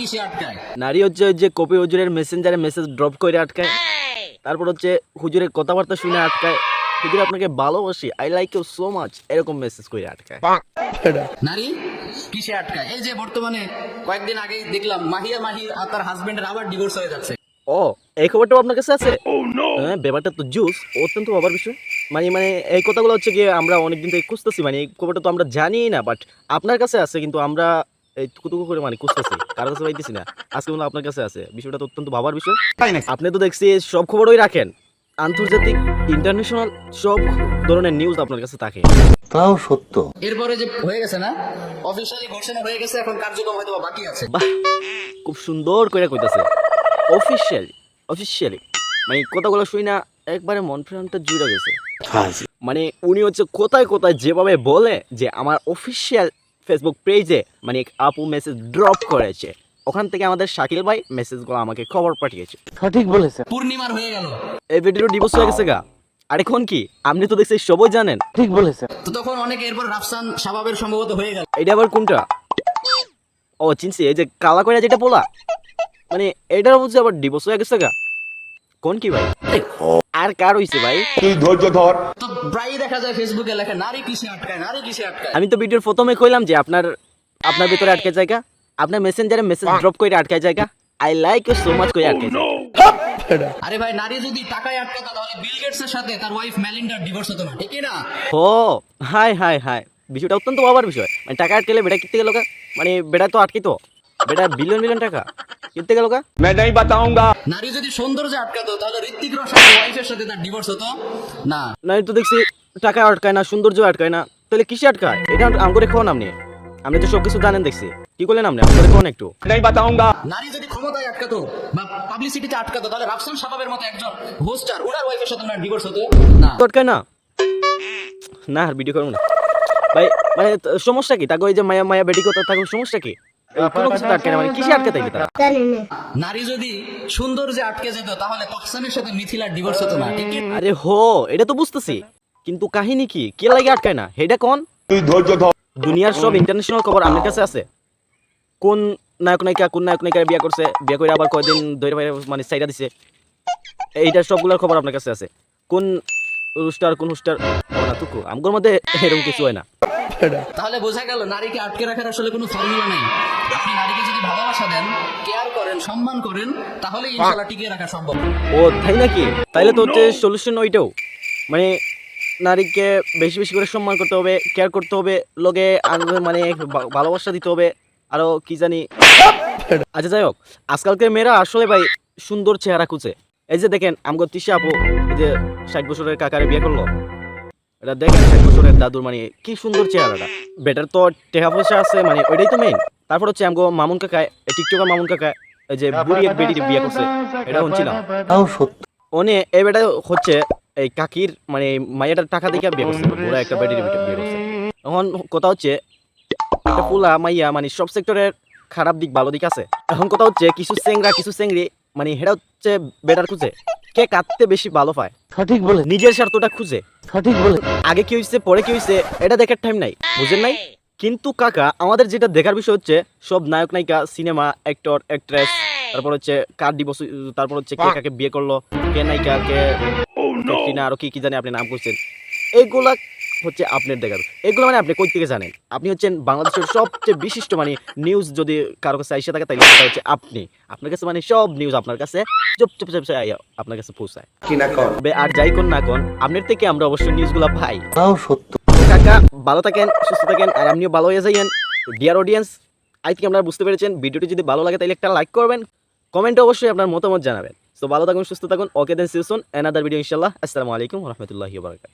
কিসে আটকায়? নারী হচ্ছে যে কপি হুজুরের মেসেঞ্জারে মেসেজ ড্রপ করে আটকায়। তারপর হচ্ছে হুজুরের কথাবার্তা শুনে আটকায়। হুজুর আপনাকে ভালোবাসি I like you so much এরকম মেসেজ করে আটকায়। নারী কিসে আটকায়? এই যে বর্তমানে কয়েকদিন আগেই দেখলাম মাহিয়া মাহি আর তার হাজবেন্ডের আবার ডিভোর্স হয়ে যাচ্ছে। ও এই খবরটাও আপনার কাছে আছে? হ্যাঁ ব্যাপারটা তো জুস অত্যন্ত বাবার বিষয়। মানে মানে এই কথাগুলো হচ্ছে কি আমরা অনেকদিন থেকে খুঁজতেছি মানে এই খবরটা তো আমরা জানি না বাট আপনার কাছে আছে কিন্তু আমরা এই টুকুটুকু করে মানে খুঁজতেছি। কারও কাছে পাইতেছি না। আজকে মনে আপনার কাছে আছে। বিষয়টা তো অত্যন্ত বাবার বিষয়। আপনি তো দেখছি সব খবরই রাখেন। আন্তর্জাতিক ইন্টারন্যাশনাল সব ধরনের নিউজ আপনার কাছে থাকে। তাও সত্য। এরপরে যে হয়ে গেছে না অফিসিয়ালি ঘোষণা হয়ে গেছে এখন কার্যক্রম হয়তো বাকি আছে। বাহ! খুব সুন্দর করে কইতাছে। অফিসিয়ালি অফিসিয়ালি মানে কথাগুলো শুই না একবারে মন প্রাণটা জুড়ে গেছে। মানে উনি হচ্ছে কোথায় কোথায় যেভাবে বলে যে আমার অফিসিয়াল ফেসবুক পেজে মানে এক আপু মেসেজ ড্রপ করেছে। ওখান থেকে আমাদের শাকিল ভাই মেসেজগুলো আমাকে খবর পাঠিয়েছে। সঠিক বলেছে পূর্ণিমার হয়ে গেল। এই ভিডিও ডিভোর্স হয়ে গেছে গা। আর এখন কি? আপনি তো দেখছি সবই জানেন। ঠিক বলেছে তো তখন অনেকে এরপর রাফসান শাবাবের সম্ভবত হয়ে গেল। এটা আবার কোনটা? ও চিনছি এই যে কালা করে যেটা বলা মানে এটার বুঝছে আবার ডিভোর্স হয়ে গেছে গা। কোন কি ভাই? আর কার হইছে ভাই? তুই ধৈর্য ধর। তো প্রায়ই দেখা যায় ফেসবুকে লেখা নারী কিসে আটকায় নারী কিসে আটকায়? আমি তো ভিডিওর প্রথমে কইলাম যে আপনার আপনার ভিতরে আটকে জায়গা আপনার মেসেঞ্জারে মেসেজ ড্রপ করে আটকে জায়গা I like you so much করে আটকে আরে ভাই নারী যদি টাকায় আটকাতো তাহলে বিল গেটস এর সাথে তার ওয়াইফ মেলিন্ডার ডিভোর্স হতো না ঠিক না? ও হাই হাই হাই বিষয়টা অত্যন্ত বাবার বিষয়। মানে টাকা আটকেলে বেটা কিনতে গেল মানে বেটা তো আটকিত। বেটা বিলিয়ন বিলিয়ন টাকা। কিনতে গেল কা? নারী যদি সৌন্দর্যে আটকাতো তাহলে ঋত্বিক রোশন ওয়াইফের সাথে তার ডিভোর্স হতো। না। না তো দেখছি টাকা আটকায় না সৌন্দর্য আটকায় না। তাহলে কিসে আটকায়? এটা আম করে খাওয়ান আপনি আপনি তো সব কিছু জানেন দেখছি। কি করলেন আপনি? আম করে খাওয়ান একটু। নারী যদি ক্ষমতায় আটকাতো বা পাবলিসিটিতে আটকাতো তাহলে রাফসান মতো একজন হোস্টার ওনার ওয়াইফের সাথে ওনার ডিভোর্স হতো। না। আটকায় না? না আর ভিডিও করব না ভাই মানে সমস্যা কি? তাকে ওই যে মায়া মায়া বেটি কথা থাকুক সমস্যা কি? কোনো কিছু তো না মানে কিসে আটকে থাকি তারা? নারী যদি সৌন্দর্যে আটকে যেত তাহলে তহসানের সাথে মিথিলার ডিভোর্স হতো না ঠিক আরে হো এটা তো বুঝতেছি। কিন্তু কাহিনী কি? কে লাগে আটকায় না? হেডা কোন? দুনিয়ার সব ইন্টারন্যাশনাল খবর আমার কাছে আছে। কোন নায়ক নায়িকা কোন নায়ক নায়িকা বিয়ে করছে বিয়ে করে আবার কয়দিন ধরে মানে সাইডা দিছে এইটার সবগুলোর খবর আপনার কাছে আছে। কোন রুস্টার কোন হুস্টার না তুকু আমগোর মধ্যে এরকম কিছু হয় না। তাহলে বোঝা গেল নারীকে আটকে রাখার আসলে কোনো ফর্মুলা নেই। আপনি নারীকে যদি ভালোবাসা দেন কেয়ার করেন সম্মান করেন তাহলে ইনশাল্লাহ টিকিয়ে রাখা সম্ভব। ও তাই নাকি? তাইলে তো হচ্ছে সলিউশন ওইটাও। মানে নারীকে বেশি বেশি করে সম্মান করতে হবে কেয়ার করতে হবে লোকে মানে ভালোবাসা দিতে হবে আরও কি জানি। আচ্ছা যাই হোক আজকালকার মেয়েরা আসলে ভাই সুন্দর চেহারা খুঁজে। এই যে দেখেন আমগো তিশা আপু যে ষাট বছরের কাকারে বিয়ে করল। এটা দেখেন ষাট বছরের দাদুর মানে কি সুন্দর চেহারাটা। বেটার তো টেকা পয়সা আছে মানে ওইটাই তো মেইন তারপর হচ্ছে আমগো মামুন কাকায় টিকটকার মামুন এই যে বুড়ি এক বেটি বিয়ে করছে এটা শুনছিলাম। তাও সত্য। ওনে এই বেটা হচ্ছে এই কাকির মানে মাইয়াটার টাকা দেখে বিয়ে করছে পুরো একটা বেটির বিয়ে করছে। এখন কথা হচ্ছে একটা পুলা মাইয়া মানে সব সেক্টরের খারাপ দিক ভালো দিক আছে। এখন কথা হচ্ছে কিছু চেংরা কিছু চেংড়ি মানে হেটা হচ্ছে বেটার খুঁজে। কে কাঁদতে বেশি ভালো পায়? সঠিক বলে। নিজের স্বার্থটা খুঁজে। সঠিক বলে। আগে কি হয়েছে পরে কি হয়েছে এটা দেখার টাইম নাই। বুঝেন নাই? কিন্তু কাকা আমাদের যেটা দেখার বিষয় হচ্ছে সব নায়ক নায়িকা সিনেমা অ্যাক্টর অ্যাক্ট্রেস তারপর হচ্ছে কার ডিভোর্স তারপর হচ্ছে কে কাকে বিয়ে করল কে নায়িকা কে কিনা আরও কি কি জানি আপনি নাম করছেন। এইগুলা হচ্ছে আপনার দেখার। এগুলো মানে আপনি কই থেকে জানেন। আপনি হচ্ছেন বাংলাদেশের সবচেয়ে বিশিষ্ট মানে নিউজ যদি কারও কাছে আইসা থাকে তাহলে সেটা হচ্ছে আপনি। আপনার কাছে মানে সব নিউজ আপনার কাছে চুপ চুপ চুপ আপনার কাছে পৌঁছায়। বে, আর যাই কোন না কোন আপনার থেকে আমরা অবশ্যই নিউজগুলো পাই। সত্য। কাকা ভালো থাকেন সুস্থ থাকেন আর আপনিও ভালো হয়ে যাইয়েন। ডিয়ার অডিয়েন্স আই থিঙ্ক আপনারা বুঝতে পেরেছেন? ভিডিওটি যদি ভালো লাগে তাহলে একটা লাইক করবেন। কমেন্টে অবশ্যই আপনার মতামত জানাবেন। তো ভালো থাকুন সুস্থ থাকুন। ওকে দেন সিউসন এনাদার ভিডিও ইনশাল্লাহ আসসালামু আলাইকুম রহমতুল্লাহি বারকাত